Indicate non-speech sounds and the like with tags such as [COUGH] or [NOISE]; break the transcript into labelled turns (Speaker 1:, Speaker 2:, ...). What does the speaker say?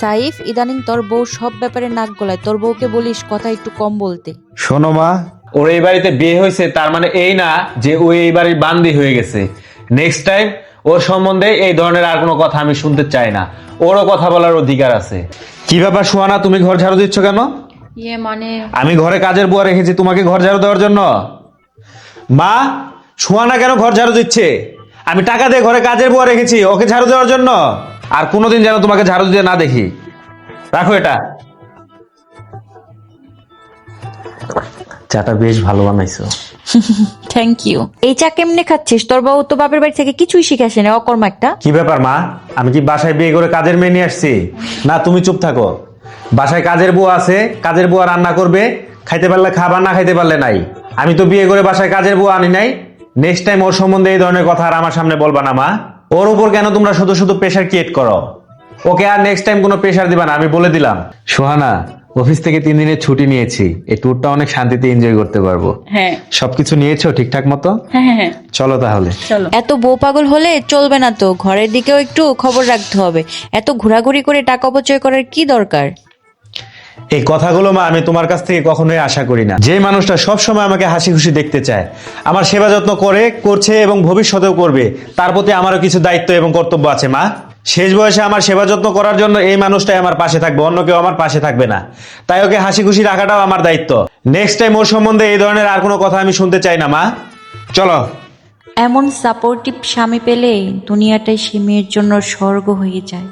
Speaker 1: সাইফ ইদানিং তোর বউ সব ব্যাপারে নাক গলায়। তোর বউকে বলিস কথা একটু কম বলতে।
Speaker 2: শোনো মা ওর এই বাড়িতে বিয়ে হয়েছে তার মানে এই না যে ও এই বাড়ির বান্দি হয়ে গেছে। নেক্সট টাইম ওর সম্বন্ধে এই ধরনের আর কোনো কথা আমি শুনতে চাই না। ওরও কথা বলার অধিকার আছে। কি ব্যাপার সুহানা তুমি ঘর ঝাড়ু দিচ্ছ কেন?
Speaker 1: ইয়ে মানে?
Speaker 2: আমি ঘরে কাজের বুয়া রেখেছি তোমাকে ঘর ঝাড়ু দেওয়ার জন্য। মা সুহানা কেন ঘর ঝাড়ু দিচ্ছে? আমি টাকা দিয়ে ঘরে কাজের বুয়া রেখেছি ওকে ঝাড়ু দেওয়ার জন্য। আর কোনোদিন যেন তোমাকে ঝাড়ু দিয়ে না দেখি। রাখো এটা। চাটা বেশ ভালো বানাইছো। [LAUGHS]
Speaker 1: থ্যাংক ইউ এই চা কেমনে খাচ্ছিস? তোর বউ তো বাপের বাড়ি থেকে কিছুই শিখে আসে না অকর্ম একটা।
Speaker 2: কি ব্যাপার মা? আমি কি বাসায় বিয়ে করে কাজের মেয়ে নিয়ে আসছি? না তুমি চুপ থাকো। বাসায় কাজের বুয়া আছে কাজের বুয়া রান্না করবে খাইতে পারলে খাবার না খাইতে পারলে নাই। আমি তো বিয়ে করে বাসায় কাজের বুয়া আনি নাই। নেক্সট টাইম ওর সম্বন্ধে এই ধরনের কথা আর আমার সামনে বলবা না মা। ওর উপর কেন তোমরা শুধু শুধু প্রেশার ক্রিয়েট করো? ওকে আর নেক্সট টাইম কোনো প্রেশার দিবা না আমি বলে দিলাম। সোহানা অফিস থেকে তিন দিনের ছুটি নিয়েছি। এই ট্যুরটা অনেক শান্তিতে এনজয় করতে পারব।
Speaker 1: হ্যাঁ।
Speaker 2: সবকিছু নিয়েছো ঠিকঠাক মতো?
Speaker 1: হ্যাঁ হ্যাঁ।
Speaker 2: চলো তাহলে।
Speaker 1: চলো। এত বউ পাগল হলে চলবে না তো। ঘরের দিকেও একটু খবর রাখতে হবে। এত ঘোরাঘুরি করে টাকা অপচয় করার কি দরকার?
Speaker 2: এই কথাগুলো মা, আমি তোমার কাছ থেকে কখনোই আশা করি না। যে মানুষটা সব সময় আমাকে হাসি খুশি দেখতে চায়, আমার সেবা যত্ন করে, করছে এবং ভবিষ্যতেও করবে, তার প্রতি আমারও কিছু দায়িত্ব এবং কর্তব্য আছে মা। শেষ বয়সে আমার সেবা যত্ন করার জন্য এই মানুষটাই আমার পাশে থাকবে, অন্য কেউ আমার পাশে থাকবে না। তাই ওকে হাসি খুশি রাখাটাও আমার দায়িত্ব। নেক্সট টাইম ওর সম্বন্ধে এই ধরনের আর কোনো কথা আমি শুনতে চাই না মা। চলো।
Speaker 1: এমন সাপোর্টিভ স্বামী পেলে দুনিয়াটাই সে মেয়ের জন্য স্বর্গ হয়ে যায়।